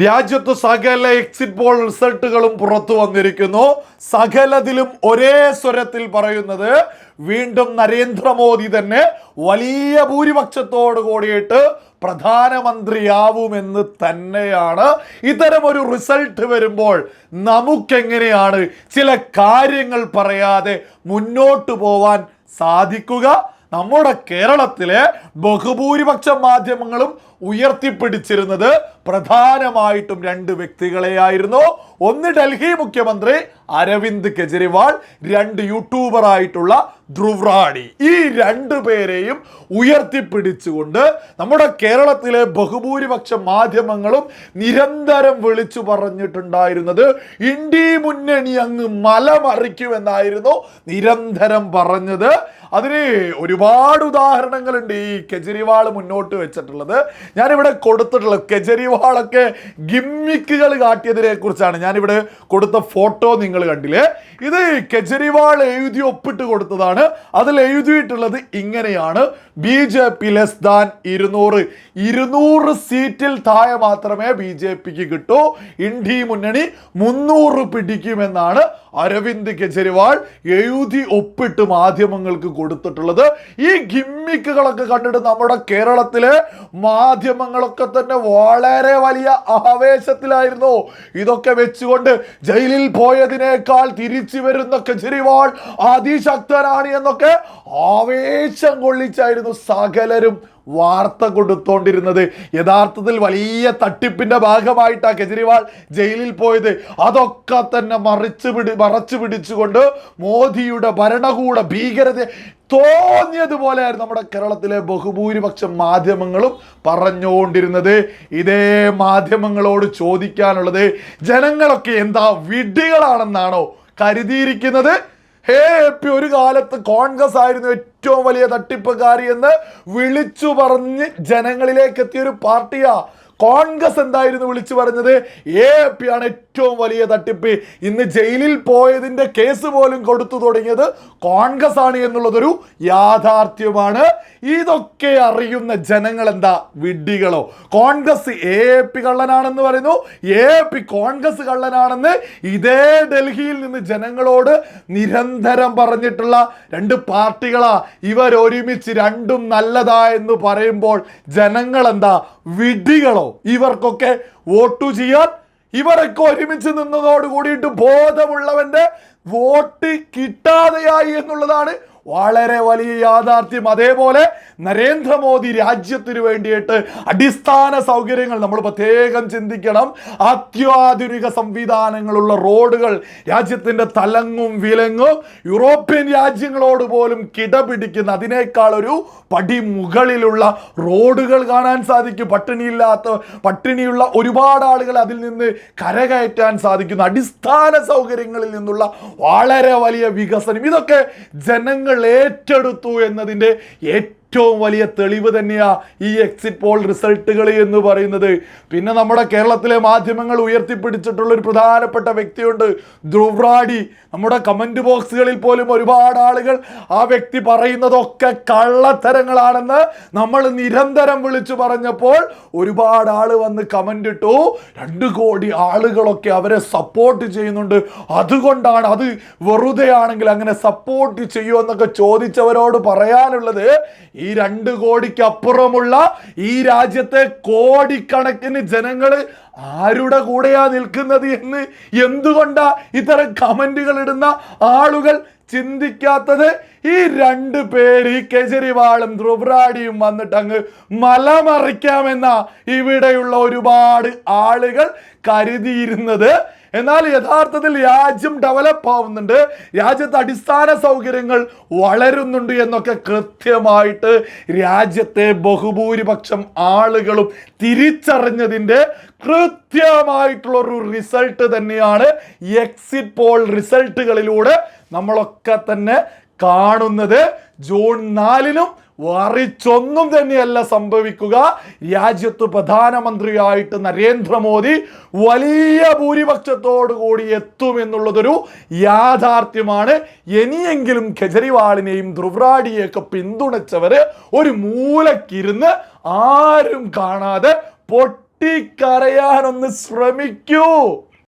രാജ്യത്ത് സകല exit poll റിസൾട്ടുകളും പുറത്തു വന്നിരിക്കുന്നു. സകലതിലും ഒരേ സ്വരത്തിൽ പറയുന്നത് വീണ്ടും നരേന്ദ്രമോദി തന്നെ വലിയ ഭൂരിപക്ഷത്തോട് കൂടിയിട്ട് പ്രധാനമന്ത്രിയാവുമെന്ന് തന്നെയാണ്. ഇത്തരം ഒരു റിസൾട്ട് വരുമ്പോൾ നമുക്കെങ്ങനെയാണ് ചില കാര്യങ്ങൾ പറയാതെ മുന്നോട്ട് പോവാൻ സാധിക്കുക? നമ്മുടെ കേരളത്തിലെ ബഹുഭൂരിപക്ഷ മാധ്യമങ്ങളും ഉയർത്തിപ്പിടിച്ചിരുന്നത് പ്രധാനമായിട്ടും രണ്ട് വ്യക്തികളെയായിരുന്നു. ഒന്ന് ഡൽഹി മുഖ്യമന്ത്രി അരവിന്ദ് കെജ്രിവാൾ രണ്ട് യൂട്യൂബറായിട്ടുള്ള ധ്രുവ്രാണി ധ്രുവ് ഈ രണ്ടു പേരെയും ഉയർത്തിപ്പിടിച്ചുകൊണ്ട് നമ്മുടെ കേരളത്തിലെ ബഹുഭൂരിപക്ഷ മാധ്യമങ്ങളും നിരന്തരം വിളിച്ചു പറഞ്ഞിട്ടുണ്ടായിരുന്നത് ഇന്ത്യ മുന്നണി അങ്ങ് മലമറിക്കുമെന്നായിരുന്നു നിരന്തരം പറഞ്ഞത്. അതിന് ഒരുപാട് ഉദാഹരണങ്ങളുണ്ട് ഈ കെജ്രിവാൾ മുന്നോട്ട് വെച്ചിട്ടുള്ളത്. ഞാനിവിടെ കൊടുത്തിട്ടുള്ളത് കെജ്രിവാളൊക്കെ ഗിമ്മിക്കുകൾ കാട്ടിയതിനെ കുറിച്ചാണ്. ഞാനിവിടെ കൊടുത്ത ഫോട്ടോ നിങ്ങൾ കണ്ടില്ലേ? ഇത് കെജ്രിവാൾ എഴുതി ഒപ്പിട്ട് കൊടുത്തതാണ്. അതിൽ എഴുതിയിട്ടുള്ളത് ഇങ്ങനെയാണ്. B J P less than ഇരുന്നൂറ്. ഇരുന്നൂറ് സീറ്റിൽ താഴെ മാത്രമേ ബി ജെ പിക്ക് കിട്ടൂ. ഇന്ത്യ മുന്നണി മുന്നൂറ് പിടിക്കുമെന്നാണ് അരവിന്ദ് കെജ്രിവാൾ എഴുതി ഒപ്പിട്ട് മാധ്യമങ്ങൾക്ക് കൊടുത്തിട്ടുള്ളത്. ഈ ഗിമ്മിക്കുകളൊക്കെ കണ്ടിട്ട് നമ്മുടെ കേരളത്തിലെ മാധ്യമങ്ങളൊക്കെ തന്നെ വളരെ വലിയ ആവേശത്തിലായിരുന്നു. ഇതൊക്കെ വെച്ചുകൊണ്ട് ജയിലിൽ പോയതിനേക്കാൾ തിരിച്ചു വരുന്ന കെജ്രിവാൾ അതിശക്തനാണ് എന്നൊക്കെ ആവേശം കൊള്ളിച്ചായിരുന്നു സകലരും വാർത്ത കൊടുത്തോണ്ടിരുന്നത്. യഥാർത്ഥത്തിൽ വലിയ തട്ടിപ്പിന്റെ ഭാഗമായിട്ടാണ് കെജ്രിവാൾ ജയിലിൽ പോയത്. അതൊക്കെ തന്നെ മറിച്ചു പിടി മറച്ചു പിടിച്ചുകൊണ്ട് മോദിയുടെ ഭരണകൂട ഭീകരത തോന്നിയതുപോലെയായിരുന്നു നമ്മുടെ കേരളത്തിലെ ബഹുഭൂരിപക്ഷം മാധ്യമങ്ങളും പറഞ്ഞുകൊണ്ടിരുന്നത്. ഇതേ മാധ്യമങ്ങളോട് ചോദിക്കാനുള്ളത് ജനങ്ങളൊക്കെ എന്താ വിഡ്ഢികളാണെന്നാണോ കരുതിയിരിക്കുന്നത്? ഹേ പി ഒരു കാലത്ത് കോൺഗ്രസ് ആയിരുന്നു ഏറ്റവും വലിയ തട്ടിപ്പുകാരി എന്ന് വിളിച്ചു പറഞ്ഞ് ജനങ്ങളിലേക്ക് എത്തിയ ഒരു പാർട്ടിയാ കോൺഗ്രസ് എന്തായിരുന്നു വിളിച്ചു പറഞ്ഞത്? എ പി ആണ് ഏറ്റവും വലിയ തട്ടിപ്പ്. ഇന്ന് ജയിലിൽ പോയതിന്റെ കേസ് പോലും കൊടുത്തു തുടങ്ങിയത് കോൺഗ്രസ് ആണ് എന്നുള്ളതൊരു യാഥാർത്ഥ്യമാണ്. ഇതൊക്കെ അറിയുന്ന ജനങ്ങൾ എന്താ വിഡ്ഢികളോ? കോൺഗ്രസ് എ പി കള്ളനാണെന്ന് പറയുന്നു. എ പി കോൺഗ്രസ് കള്ളനാണെന്ന് ഇതേ ഡൽഹിയിൽ നിന്ന് ജനങ്ങളോട് നിരന്തരം പറഞ്ഞിട്ടുള്ള രണ്ട് പാർട്ടികളാ. ഇവർ ഒരുമിച്ച് രണ്ടും നല്ലതാ എന്ന് പറയുമ്പോൾ ജനങ്ങൾ എന്താ വിഡ്ഢികളോ? ഇവർക്കൊക്കെ വോട്ടു ചെയ്യാൻ ഇവരൊക്കെ ഒരുമിച്ച് നിന്നതോട് കൂടിയിട്ട് ബോധമുള്ളവന്റെ വോട്ട് കിട്ടാതെയായി എന്നുള്ളതാണ് വളരെ വലിയ യാഥാർത്ഥ്യം. അതേപോലെ നരേന്ദ്രമോദി രാജ്യത്തിന് വേണ്ടിയിട്ട് അടിസ്ഥാന സൗകര്യങ്ങൾ നമ്മൾ പ്രത്യേകം ചിന്തിക്കണം. അത്യാധുനിക സംവിധാനങ്ങളുള്ള റോഡുകൾ രാജ്യത്തിന്റെ തലങ്ങും വിലങ്ങും യൂറോപ്യൻ രാജ്യങ്ങളോട് പോലും കിടപിടിക്കുന്ന അതിനേക്കാൾ ഒരു പടി മുകളിലുള്ള റോഡുകൾ കാണാൻ സാധിക്കും. പട്ടിണിയില്ലാത്ത പട്ടിണിയുള്ള ഒരുപാട് ആളുകൾ അതിൽ നിന്ന് കരകയറ്റാൻ സാധിക്കുന്നു. അടിസ്ഥാന സൗകര്യങ്ങളിൽ നിന്നുള്ള വളരെ വലിയ വികസനം. ഇതൊക്കെ ജനങ്ങൾ ഏറ്റെടുത്തു എന്നതിന്റെ ഏറ്റവും വലിയ തെളിവ് തന്നെയാ ഈ എക്സിറ്റ് പോൾ റിസൾട്ടുകൾ എന്ന് പറയുന്നത്. പിന്നെ നമ്മുടെ കേരളത്തിലെ മാധ്യമങ്ങൾ ഉയർത്തിപ്പിടിച്ചിട്ടുള്ള ഒരു പ്രധാനപ്പെട്ട വ്യക്തിയുണ്ട് ധ്രുവ്രാഡി നമ്മുടെ കമന്റ് ബോക്സുകളിൽ പോലും ഒരുപാട് ആളുകൾ ആ വ്യക്തി പറയുന്നതൊക്കെ കള്ളത്തരങ്ങളാണെന്ന് നമ്മൾ നിരന്തരം വിളിച്ചു പറഞ്ഞപ്പോൾ ഒരുപാട് ആൾ വന്ന് കമന്റ് ഇട്ടു. രണ്ട് കോടി ആളുകളൊക്കെ അവരെ സപ്പോർട്ട് ചെയ്യുന്നുണ്ട്. അതുകൊണ്ടാണ് അത് വെറുതെയാണെങ്കിൽ അങ്ങനെ സപ്പോർട്ട് ചെയ്യുമോ എന്നൊക്കെ ചോദിച്ചവരോട് പറയാനുള്ളത് ഈ രണ്ട് കോടിക്കപ്പുറമുള്ള ഈ രാജ്യത്തെ കോടിക്കണക്കിന് ജനങ്ങൾ ആരുടെ കൂടെയാ നിൽക്കുന്നത് എന്ന് എന്തുകൊണ്ടാ ഇത്തരം കമന്റുകൾ ഇടുന്ന ആളുകൾ ചിന്തിക്കാത്തത്? ഈ രണ്ട് പേര് ഈ കെജ്രിവാളും ധ്രുവ്രാഡിയും വന്നിട്ട് അങ്ങ് മലമറിക്കാമെന്ന ഇവിടെയുള്ള ഒരുപാട് ആളുകൾ കരുതിയിരുന്നത്. എന്നാൽ യഥാർത്ഥത്തിൽ രാജ്യം ഡെവലപ്പ് ആവുന്നുണ്ട്. രാജ്യത്ത് അടിസ്ഥാന സൗകര്യങ്ങൾ വളരുന്നുണ്ട് എന്നൊക്കെ കൃത്യമായിട്ട് രാജ്യത്തെ ബഹുഭൂരിപക്ഷം ആളുകളും തിരിച്ചറിഞ്ഞതിന്റെ കൃത്യമായിട്ടുള്ള ഒരു റിസൾട്ട് തന്നെയാണ് എക്സിറ്റ് പോൾ റിസൾട്ടുകളിലൂടെ നമ്മളൊക്കെ തന്നെ കാണുന്നത്. ജൂൺ നാലിനും മറിച്ചൊന്നും തന്നെയല്ല സംഭവിക്കുക. രാജ്യത്ത് പ്രധാനമന്ത്രിയായിട്ട് നരേന്ദ്രമോദി വലിയ ഭൂരിപക്ഷത്തോടു കൂടി എത്തുമെന്നുള്ളതൊരു യാഥാർത്ഥ്യമാണ്. ഇനിയെങ്കിലും കെജ്രിവാളിനെയും ധ്രുവ്രാഡിയെയൊക്കെ പിന്തുണച്ചവര് ഒരു മൂലക്കിരുന്ന് ആരും കാണാതെ പൊട്ടി പൊട്ടിക്കരയാനൊന്ന് ശ്രമിക്കൂ.